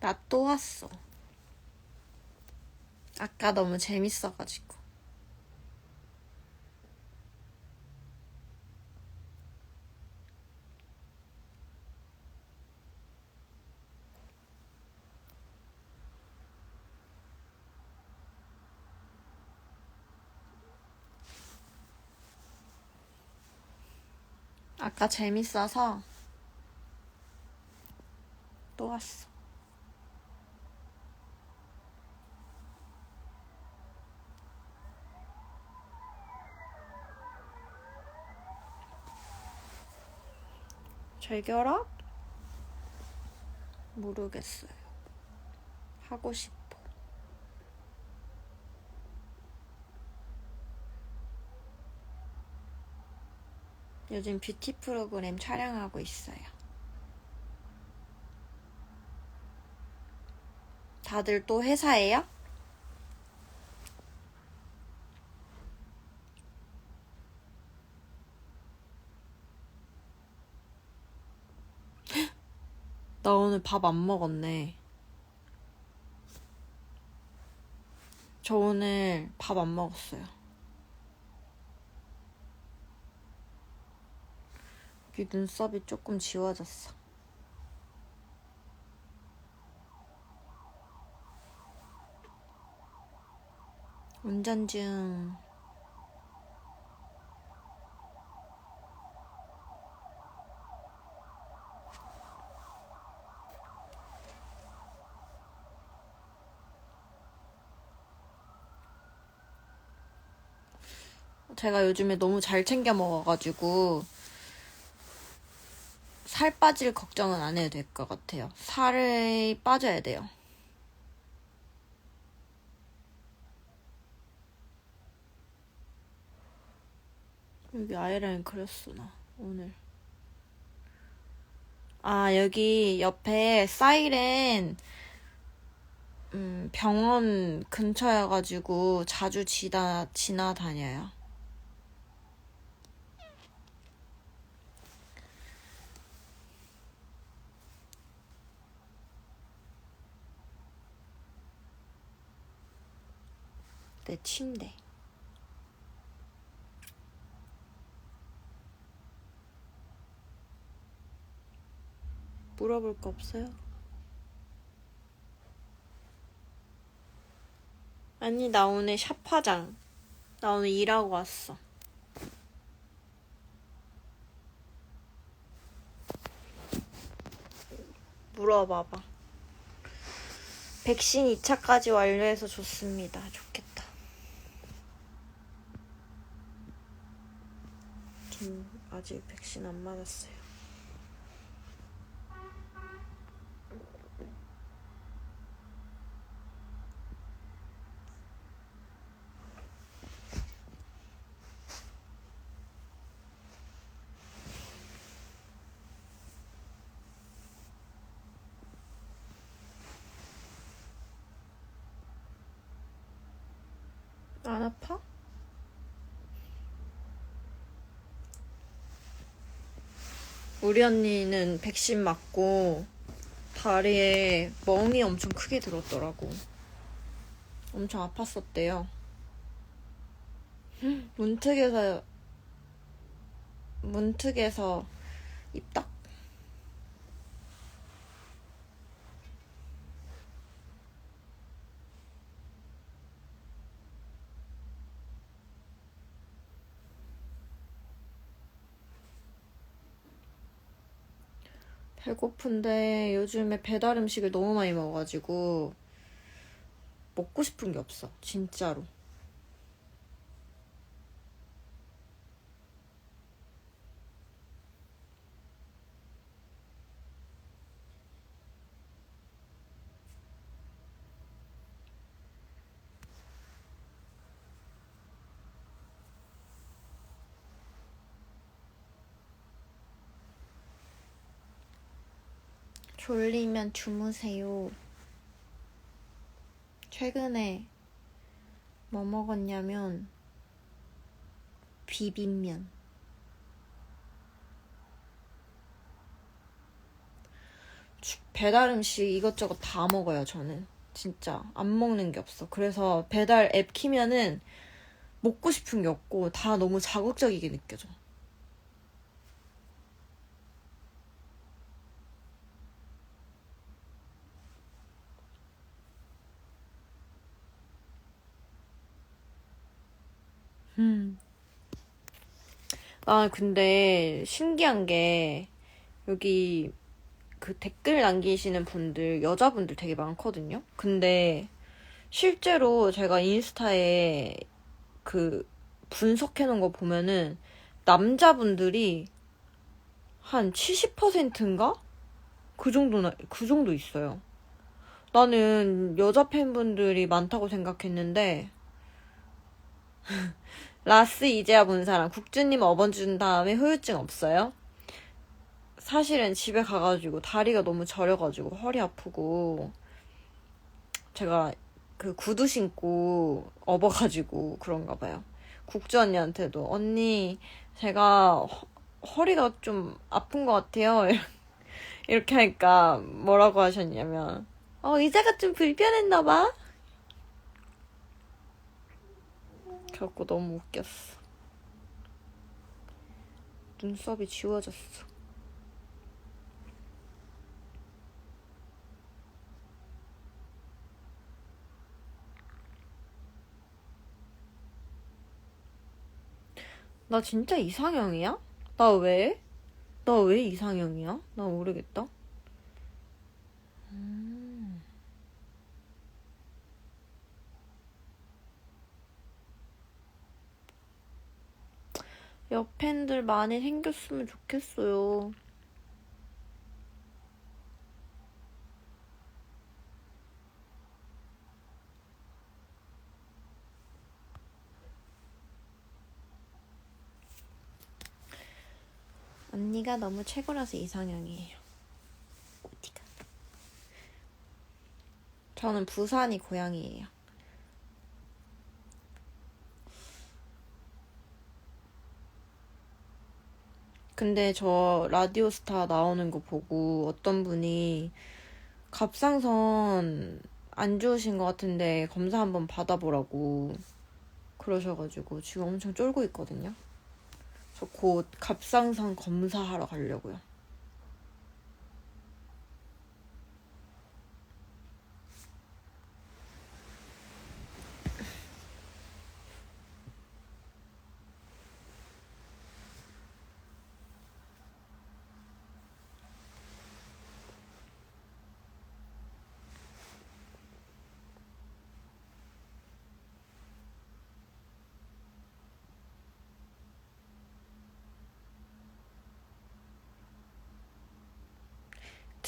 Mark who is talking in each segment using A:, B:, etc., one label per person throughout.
A: 나 또 왔어. 아까 너무 재밌어가지고. 아까 재밌어서 또 왔어. 절결합? 모르겠어요. 하고 싶어. 요즘 뷰티 프로그램 촬영하고 있어요. 다들 또 회사예요? 나 오늘 밥 안 먹었네. 저 오늘 밥 안 먹었어요. 여기 눈썹이 조금 지워졌어. 운전 중. 제가 요즘에 너무 잘 챙겨 먹어가지고 살 빠질 걱정은 안 해도 될 것 같아요. 살이 빠져야 돼요. 여기 아이라인 그렸어 나 오늘. 아 여기 옆에 사이렌 음, 병원 근처여가지고 자주 지나 지나다녀요. 내 침대. 물어볼 거 없어요? 아니, 나 오늘 샵 화장. 나 오늘 일하고 왔어. 물어봐봐. 백신 2차까지 완료해서 좋습니다. 좋겠다. 전 아직 백신 안 맞았어요. 안 아파? 우리 언니는 백신 맞고 다리에 멍이 엄청 크게 들었더라고. 엄청 아팠었대요. 문특에서 문특에서 입 딱 배고픈데 요즘에 배달 음식을 너무 많이 먹어가지고 먹고 싶은 게 없어. 진짜로. 졸리면 주무세요. 최근에 뭐 먹었냐면 비빔면. 배달 음식 이것저것 다 먹어요, 저는. 진짜. 안 먹는 게 없어. 그래서 배달 앱 키면은 먹고 싶은 게 없고 다 너무 자극적이게 느껴져. 아, 근데 신기한 게 여기 그 댓글 남기시는 분들, 여자분들 되게 많거든요? 근데 실제로 제가 인스타에 그 분석해 놓은 거 보면은 남자분들이 한 70%인가? 그 정도나, 그 정도 있어요. 나는 여자 팬분들이 많다고 생각했는데, 라스 이제야 본 사람, 국주님 업어 준 다음에 후유증 없어요? 사실은 집에 가가지고 다리가 너무 저려가지고 허리 아프고, 제가 그 구두 신고 업어가지고 그런가 봐요. 국주 언니한테도, 언니, 제가 허, 허리가 좀 아픈 것 같아요. 이렇게 하니까 뭐라고 하셨냐면, 어, 의자가 좀 불편했나 봐? 그래갖고 너무 웃겼어. 눈썹이 지워졌어. 나 진짜 이상형이야? 나 왜? 나 왜 이상형이야? 나 모르겠다. 옆팬들 많이 생겼으면 좋겠어요. 언니가 너무 최고라서 이상형이에요. 어디가? 저는 부산이 고향이에요. 근데 저 라디오스타 나오는 거 보고 어떤 분이 갑상선 안 좋으신 것 같은데 검사 한번 받아보라고 그러셔가지고 지금 엄청 쫄고 있거든요. 저 곧 갑상선 검사하러 가려고요.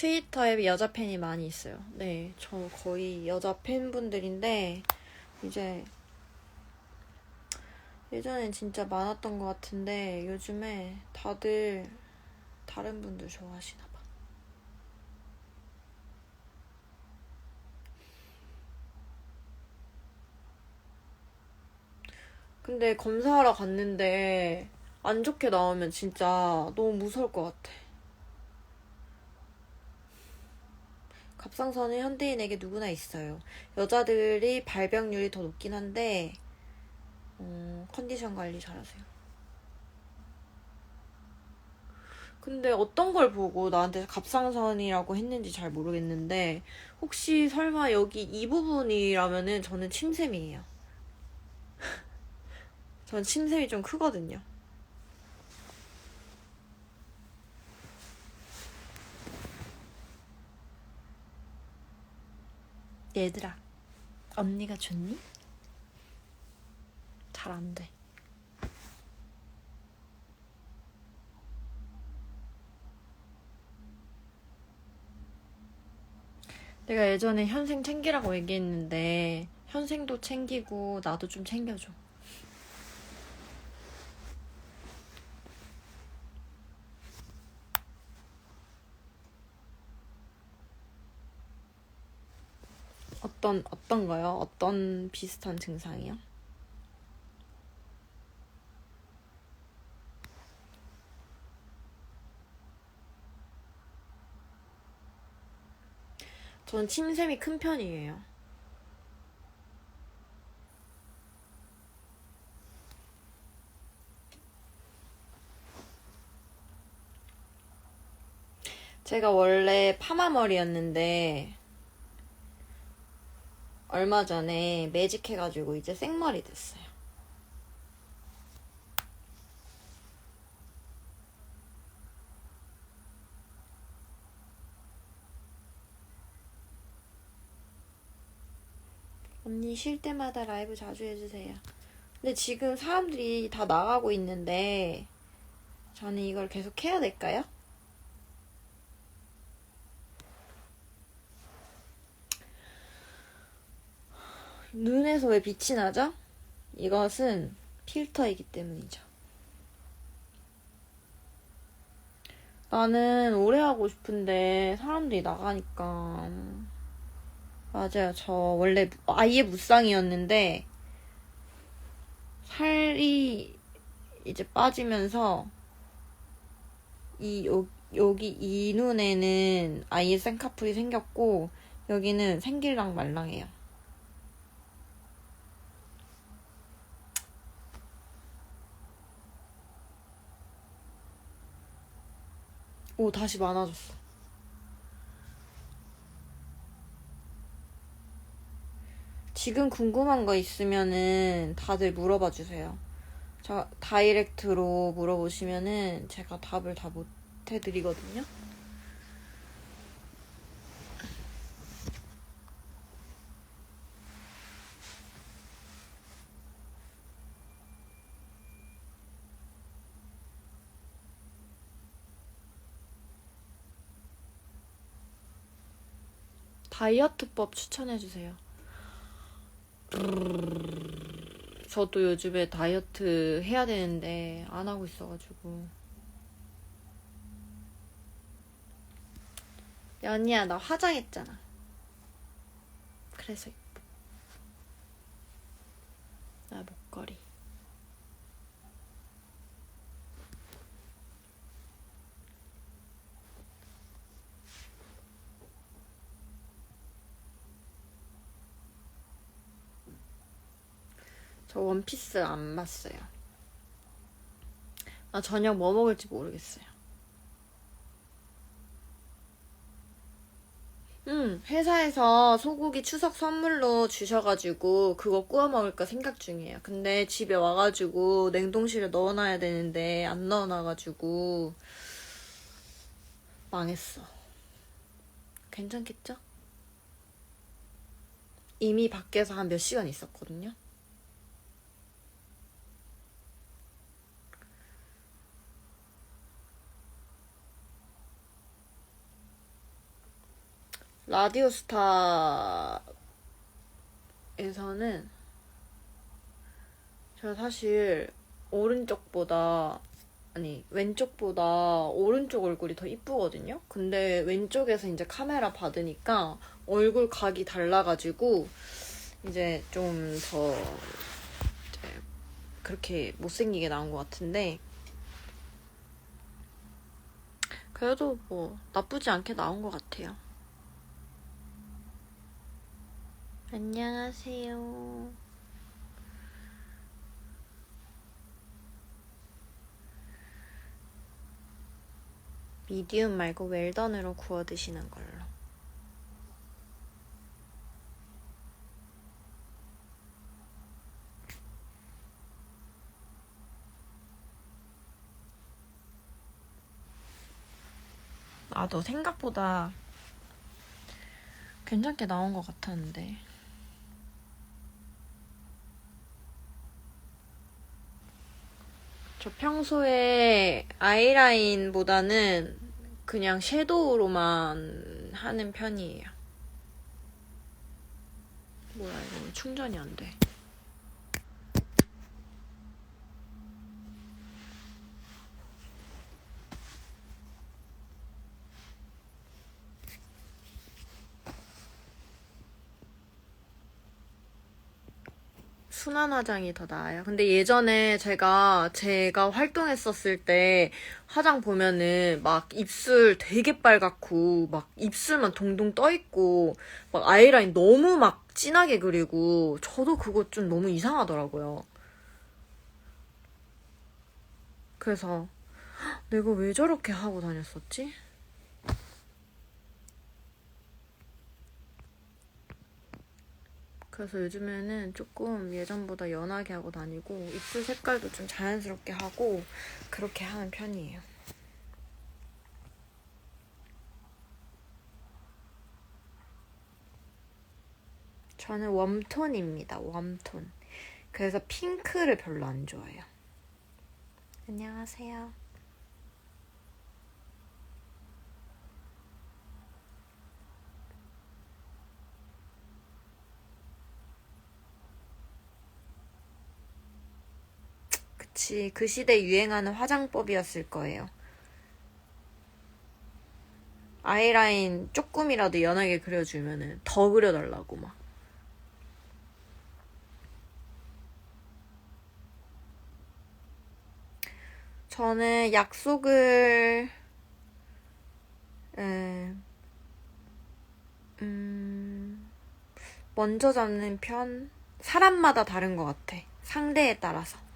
A: 트위터에 여자 팬이 많이 있어요. 네, 저 거의 여자 팬분들인데 이제 예전엔 진짜 많았던 것 같은데 요즘에 다들 다른 분들 좋아하시나 봐. 근데 검사하러 갔는데 안 좋게 나오면 진짜 너무 무서울 것 같아. 갑상선은 현대인에게 누구나 있어요. 여자들이 발병률이 더 높긴 한데 어, 컨디션 관리 잘하세요. 근데 어떤 걸 보고 나한테 갑상선이라고 했는지 잘 모르겠는데 혹시 설마 여기 이 부분이라면은 저는 침샘이에요. 전 침샘이 좀 크거든요. 얘들아, 언니가 좋니? 잘 안 돼. 내가 예전에 현생 챙기라고 얘기했는데 현생도 챙기고 나도 좀 챙겨줘. 어떤 어떤 거요? 어떤 비슷한 증상이요? 전 침샘이 큰 편이에요. 제가 원래 파마 머리였는데 얼마 전에 매직해가지고 이제 생머리 됐어요. 언니 쉴 때마다 라이브 자주 해주세요. 근데 지금 사람들이 다 나가고 있는데 저는 이걸 계속 해야 될까요? 눈에서 왜 빛이 나죠? 이것은 필터이기 때문이죠. 나는 오래 하고 싶은데 사람들이 나가니까 맞아요. 저 원래 아예 무쌍이었는데 살이 이제 빠지면서 이 요, 여기 이 눈에는 아예 쌍꺼풀이 생겼고 여기는 생길랑 말랑해요. 오 다시 많아졌어. 지금 궁금한 거 있으면은 다들 물어봐 주세요. 저 다이렉트로 물어보시면은 제가 답을 다 못 해드리거든요. 다이어트법 추천해 주세요. 저도 요즘에 다이어트 해야 되는데 안 하고 있어가지고. 연희야, 나 화장했잖아. 그래서 이뻐. 나 목걸이. 저 원피스 안 봤어요. 나 저녁 뭐 먹을지 모르겠어요. 음, 회사에서 소고기 추석 선물로 주셔가지고 그거 구워 먹을까 생각 중이에요. 근데 집에 와가지고 냉동실에 넣어놔야 되는데 안 넣어놔가지고 망했어. 괜찮겠죠? 이미 밖에서 한 몇 시간 있었거든요. 라디오스타에서는 제가 사실 오른쪽보다 아니 왼쪽보다 오른쪽 얼굴이 더 이쁘거든요. 근데 왼쪽에서 이제 카메라 받으니까 얼굴 각이 달라가지고 이제 좀 더 그렇게 못생기게 나온 것 같은데 그래도 뭐 나쁘지 않게 나온 것 같아요. 안녕하세요. 미디움 말고 웰던으로 구워 드시는 걸로. 나도 생각보다 괜찮게 나온 것 같았는데. 저 평소에 아이라인보다는 그냥 섀도우로만 하는 편이에요. 뭐야, 이거 왜 충전이 안 돼. 순한 화장이 더 나아요. 근데 예전에 제가 제가 활동했었을 때 화장 보면은 막 입술 되게 빨갛고 막 입술만 동동 떠 있고 막 아이라인 너무 막 진하게 그리고 저도 그거 좀 너무 이상하더라고요. 그래서 헉, 내가 왜 저렇게 하고 다녔었지? 그래서 요즘에는 조금 예전보다 연하게 하고 다니고 입술 색깔도 좀 자연스럽게 하고 그렇게 하는 편이에요. 저는 웜톤입니다. 웜톤. 그래서 핑크를 별로 안 좋아해요. 안녕하세요. 그치. 그 시대 유행하는 화장법이었을 거예요. 아이라인 조금이라도 연하게 그려주면은 더 그려달라고 막. 저는 약속을, 에, 음, 먼저 잡는 편? 사람마다 다른 것 같아. 상대에 따라서.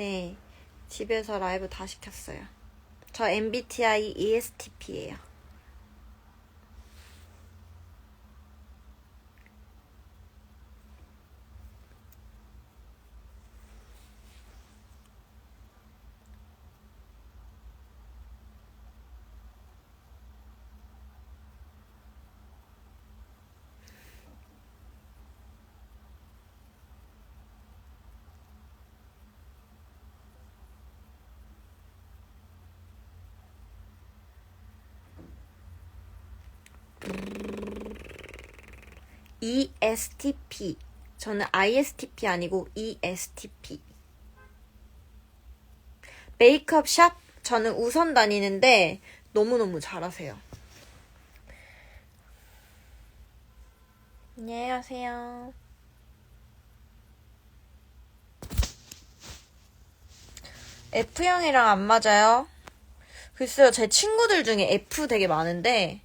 A: 네, 집에서 라이브 다 시켰어요. 저 MBTI ESTP예요. ESTP. 저는 ISTP 아니고 ESTP. 메이크업 샵? 저는 우선 다니는데 너무너무 잘하세요. 안녕하세요. F형이랑 안 맞아요? 글쎄요, 제 친구들 중에 F 되게 많은데,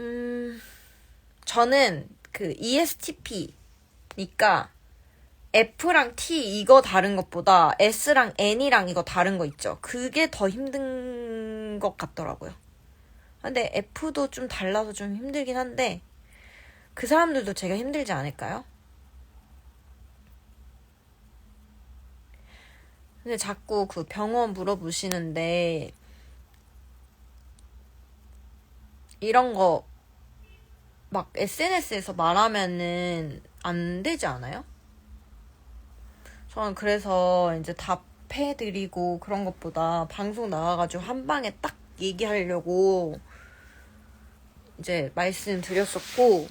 A: 음, 저는 그 ESTP니까 F랑 T 이거 다른 것보다 S랑 N이랑 이거 다른 거 있죠. 그게 더 힘든 것 같더라고요. 근데 F도 좀 달라서 좀 힘들긴 한데 그 사람들도 제가 힘들지 않을까요? 근데 자꾸 그 병원 물어보시는데 이런 거 막 SNS에서 말하면은 안 되지 않아요? 저는 그래서 이제 답해드리고 그런 것보다 방송 나와가지고 한 방에 딱 얘기하려고 이제 말씀드렸었고,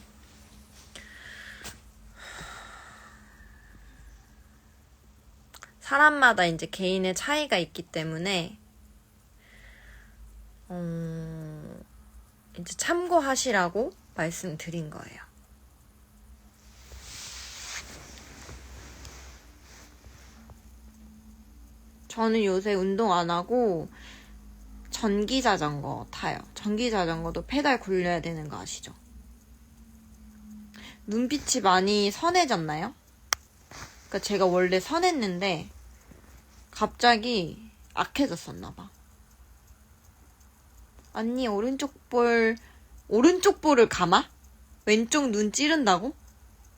A: 사람마다 이제 개인의 차이가 있기 때문에, 음, 이제 참고하시라고 말씀드린 거예요. 저는 요새 운동 안 하고 전기 자전거 타요. 전기 자전거도 페달 굴려야 되는 거 아시죠? 눈빛이 많이 선해졌나요? 그러니까 제가 원래 선했는데 갑자기 악해졌었나 봐. 언니 오른쪽 볼 오른쪽 볼을 감아? 왼쪽 눈 찌른다고?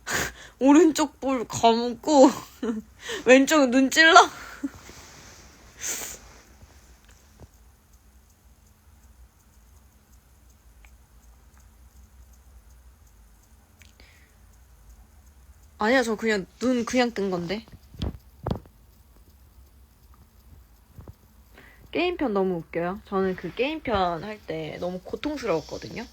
A: 오른쪽 볼 감고 왼쪽 눈 찔러? 아니야, 저 그냥 눈 그냥 뜬 건데. 게임편 너무 웃겨요. 저는 그 게임편 할 때 너무 고통스러웠거든요.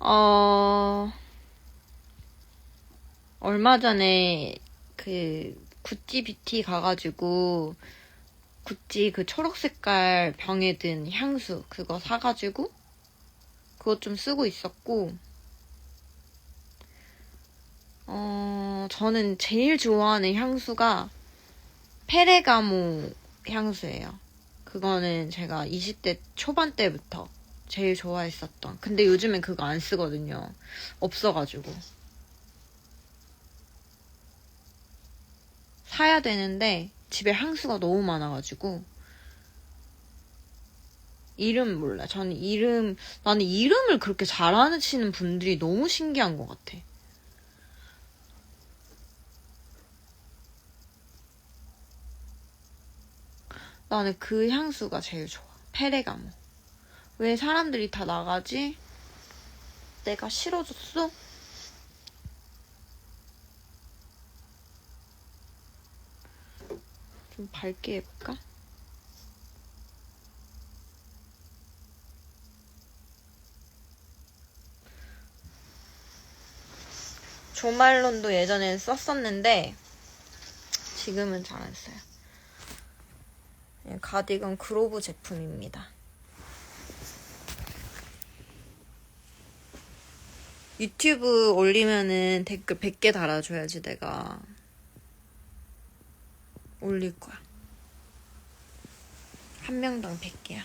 A: 어, 얼마 전에 그 구찌 뷰티 가가지고 구찌 그 초록 색깔 병에 든 향수 그거 사가지고 그것 좀 쓰고 있었고 어, 저는 제일 좋아하는 향수가 페레가모 향수예요. 그거는 제가 20대 초반 때부터 제일 좋아했었던. 근데 요즘엔 그거 안 쓰거든요. 없어가지고. 사야 되는데 집에 향수가 너무 많아가지고 이름 몰라. 저는 이름 나는 이름을 그렇게 잘하시는 분들이 너무 신기한 것 같아. 나는 그 향수가 제일 좋아. 페레가모. 왜 사람들이 다 나가지? 내가 싫어졌어? 좀 밝게 해볼까? 조말론도 예전엔 썼었는데 지금은 잘 안 써요. 예, 가디건 그로브 제품입니다. 유튜브 올리면은 댓글 100개 달아줘야지 내가 올릴 거야. 한 명당 100개야.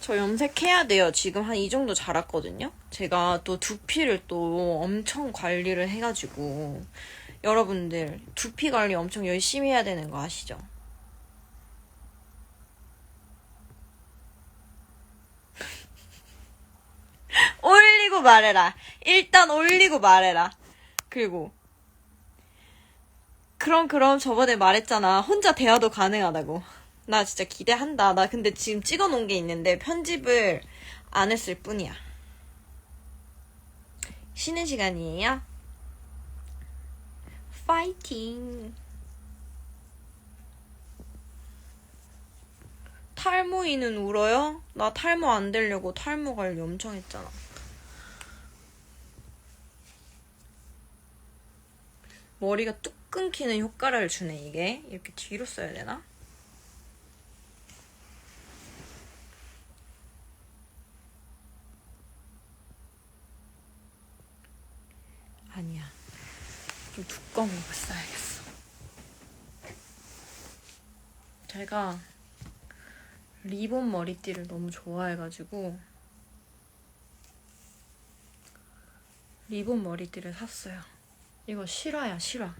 A: 저 염색해야 돼요. 지금 한 이 정도 자랐거든요. 제가 또 두피를 또 엄청 관리를 해가지고 여러분들 두피 관리 엄청 열심히 해야 되는 거 아시죠? 올리고 말해라. 일단 올리고 말해라. 그리고 그럼 그럼 저번에 말했잖아. 혼자 대화도 가능하다고. 나 진짜 기대한다. 나 근데 지금 찍어 놓은 게 있는데 편집을 안 했을 뿐이야. 쉬는 시간이에요. 파이팅! 탈모이는 울어요? 나 탈모 안 되려고 탈모 관리 엄청 했잖아. 머리가 뚝 끊기는 효과를 주네, 이게. 이렇게 뒤로 써야 되나? 아니야. 좀 두꺼운 걸 써야겠어. 제가 리본 머리띠를 너무 좋아해가지고 리본 머리띠를 샀어요. 이거 실화야, 실화.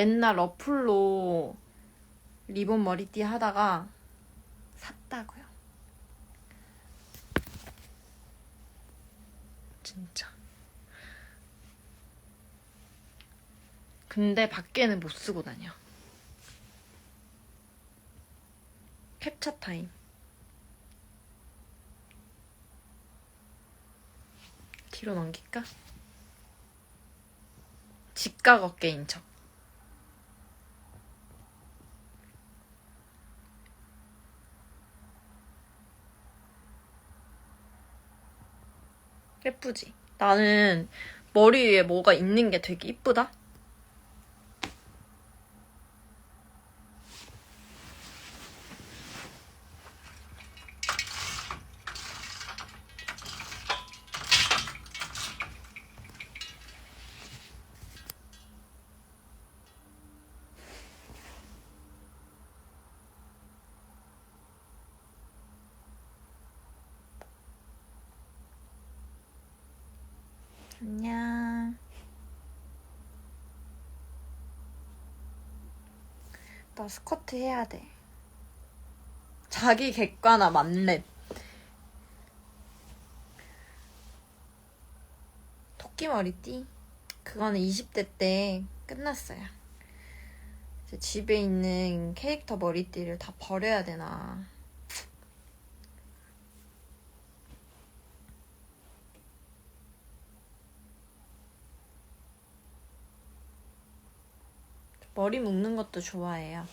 A: 맨날 러플로 리본 머리띠 하다가 샀다고요. 진짜. 근데 밖에는 못 쓰고 다녀. 캡처 타임. 뒤로 넘길까? 직각 어깨인 척. 예쁘지? 나는 머리 위에 뭐가 있는 게 되게 이쁘다? 안녕. 나 스쿼트 해야 돼. 자기 객관화 만렙. 토끼 머리띠? 그거는 20대 때 끝났어요. 집에 있는 캐릭터 머리띠를 다 버려야 되나. 머리 묶는 것도 좋아해요.